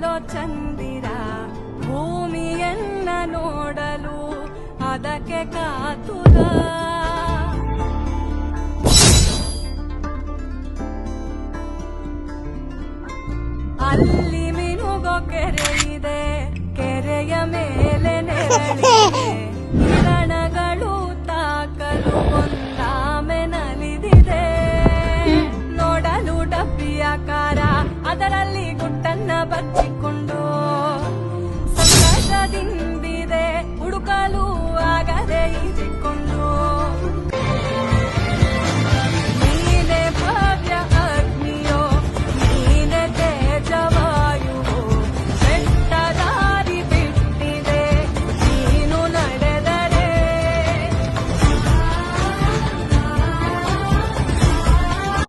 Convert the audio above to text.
ಚಲೋ ಚಂದಿರ, ಭೂಮಿಯನ್ನ ನೋಡಲು ಅದಕ್ಕೆ ಕಾತುರ. ಅಲ್ಲಿ ಮಿನುಗೋ ಕೆರೆ ಇದೆ, ಕೆರೆಯ ಮೇಲೆ ನೆರಳಿದೆ. ಕಿರಣಗಳು ತಾಕಲು ಒಂದಾಮೆ ನಲಿದಿದೆ. ನೋಡಲು ಡಬ್ಬಿಯ ಕಾರ, ಅದರಲ್ಲಿ ಗುಟ್ಟನ್ನ ಬಚ್ಚಿ